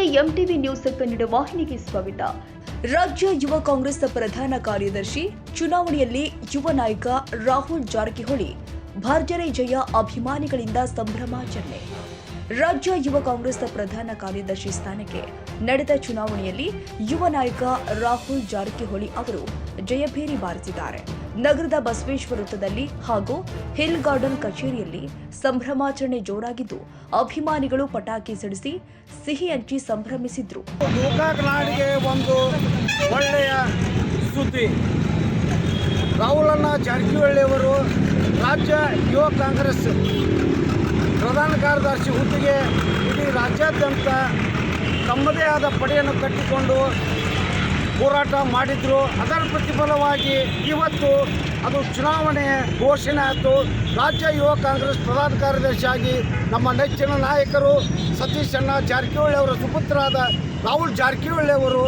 MTV news Kannada ವಾಹಿನಿಗೆ ಸ್ವಾಗತ. ರಾಜ್ಯ ಯುವ ಕಾಂಗ್ರೆಸ್ ಪ್ರಧಾನ ಕಾರ್ಯದರ್ಶಿ, ಚುನಾವಣೆಯಲ್ಲಿ ಯುವ ನಾಯಕ ರಾಹುಲ್ ಜಾರಕಿಹೊಳಿ, ಭರ್ಜರಿ ಜಯ ಅಭಿಮಾನಿಗಳಿಂದ ಸಂಭ್ರಮಾಚರಣೆ. ರಾಜ್ಯ ಯುವ ಕಾಂಗ್ರೆಸ್ ಪ್ರಧಾನ ಕಾರ್ಯದರ್ಶಿ ಸ್ಥಾನಕ್ಕೆ ನಡೆದ ಚುನಾವಣೆಯಲ್ಲಿ ಯುವ ನಾಯಕ ರಾಹುಲ್ ಜಾರಕಿಹೊಳಿ ಅವರು ಜಯಭೇರಿ ಬಾರಿಸಿದ್ದಾರೆ. ನಗರದ ಬಸವೇಶ್ವರ ವೃತ್ತದಲ್ಲಿ ಹಾಗೂ ಹಿಲ್ ಗಾರ್ಡನ್ ಕಚೇರಿಯಲ್ಲಿ ಸಂಭ್ರಮಾಚರಣೆ ಜೋರಾಗಿದ್ದು, ಅಭಿಮಾನಿಗಳು ಪಟಾಕಿ ಸಿಡಿಸಿ ಸಿಹಿ ಹಂಚಿ ಸಂಭ್ರಮಿಸಿದ್ರು. ಒಂದು ಒಳ್ಳೆಯ ಸುದ್ದಿ. ರಾಹುಲಣ್ಣ ಜಾರಕಿಹೊಳಿಯವರು ರಾಜ್ಯ ಯುವ ಕಾಂಗ್ರೆಸ್ ಪ್ರಧಾನ ಕಾರ್ಯದರ್ಶಿ ಹುದ್ದೆಗೆ ಇಡೀ ರಾಜ್ಯಾದ್ಯಂತ ತಮ್ಮದೇ ಆದ ಪಡೆಯನ್ನು ಕಟ್ಟಿಕೊಂಡು ಹೋರಾಟ ಮಾಡಿದ್ರು, ಅದರ ಪ್ರತಿಫಲವಾಗಿ ಇವತ್ತು ಅದು ಚುನಾವಣೆ ಘೋಷಣೆ ಆಯಿತು. ರಾಜ್ಯ ಯುವ ಕಾಂಗ್ರೆಸ್ ಪ್ರಧಾನ ಕಾರ್ಯದರ್ಶಿಯಾಗಿ ನಮ್ಮ ನೆಚ್ಚಿನ ನಾಯಕರು ಸತೀಶ್ ಅಣ್ಣ ಜಾರಕಿಹೊಳಿ ಅವರ ಸುಪುತ್ರರಾದ ರಾಹುಲ್ ಜಾರಕಿಹೊಳಿ ಅವರು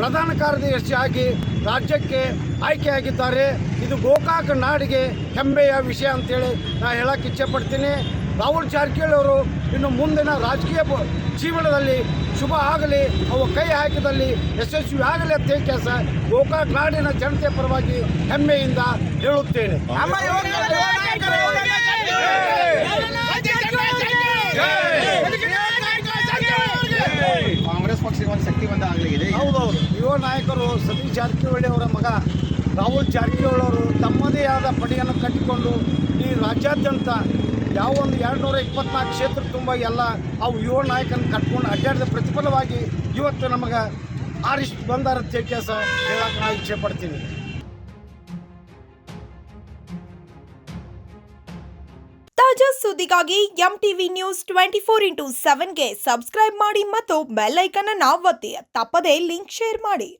ಪ್ರಧಾನ ಕಾರ್ಯದರ್ಶಿಯಾಗಿ ರಾಜ್ಯಕ್ಕೆ ಆಯ್ಕೆಯಾಗಿದ್ದಾರೆ. ಇದು ಗೋಕಾಕ ನಾಡಿಗೆ ಹೆಮ್ಮೆಯ ವಿಷಯ ಅಂತೇಳಿ ನಾನು ಹೇಳಕ್ಕೆ ಇಚ್ಛೆಪಡ್ತೀನಿ ರಾಹುಲ್ ಜಾರಕಿಹೊಳಿ ಅವರು ಇನ್ನು ಮುಂದಿನ ರಾಜಕೀಯ ಜೀವನದಲ್ಲಿ ಶುಭ ಆಗಲಿ ಅವು ಕೈ ಹಾಕಿದಲ್ಲಿ ಯಶಸ್ವಿ ಆಗಲಿ ಅಂತ ಹೇಳಿ ಕೆಲಸ ಗೋಕಾಕ್ ನಾಡಿನ ಜನತೆ ಪರವಾಗಿ ಹೆಮ್ಮೆಯಿಂದ ಹೇಳುತ್ತೇನೆ. ಕಾಂಗ್ರೆಸ್ ಪಕ್ಷಕ್ಕೆ ಒಂದು ಬಂದ ಆಗಲಿದೆ ಹೌದೌದು. ಯುವ ನಾಯಕರು ಸತೀಶ್ ಜಾರಕಿಹೊಳಿ ಅವರ ಮಗ ರಾಹುಲ್ ಜಾರಕಿಹೊಳಿ ಅವರು ತಮ್ಮದೇ ಆದ ಪಡೆಯನ್ನು ಕಟ್ಟಿಕೊಂಡು ಈ ರಾಜ್ಯಾದ್ಯಂತ ಯಾವ ಒಂದು ಎರಡು ನೂರ ಇಪ್ಪತ್ನಾಲ್ಕು ಕ್ಷೇತ್ರ ತುಂಬ ಎಲ್ಲ ಅವು ಯುವ ನಾಯಕನ ಕಟ್ಕೊಂಡು ಅಡ್ಡಾಡಿದ ಪ್ರತಿಫಲವಾಗಿ ಇವತ್ತು ನಮಗೆ ಆರಿಷ್ಟು ಬಂದಾರ ಕೆಲಸ ಹೇಳಕ್ಕೆ ನಾನು ಇಚ್ಛೆ ಪಡ್ತೀನಿ. ತಾಜಾ ಸುದ್ದಿಗಾಗಿ M TV news twenty four into ಸೆವೆನ್ಗೆ subscribe ಮಾಡಿ ಮತ್ತು ಬೆಲ್ ಐಕನ್ ಅನ್ನು ಒತ್ತಿ. ತಪ್ಪದೇ ಲಿಂಕ್ ಶೇರ್ ಮಾಡಿ.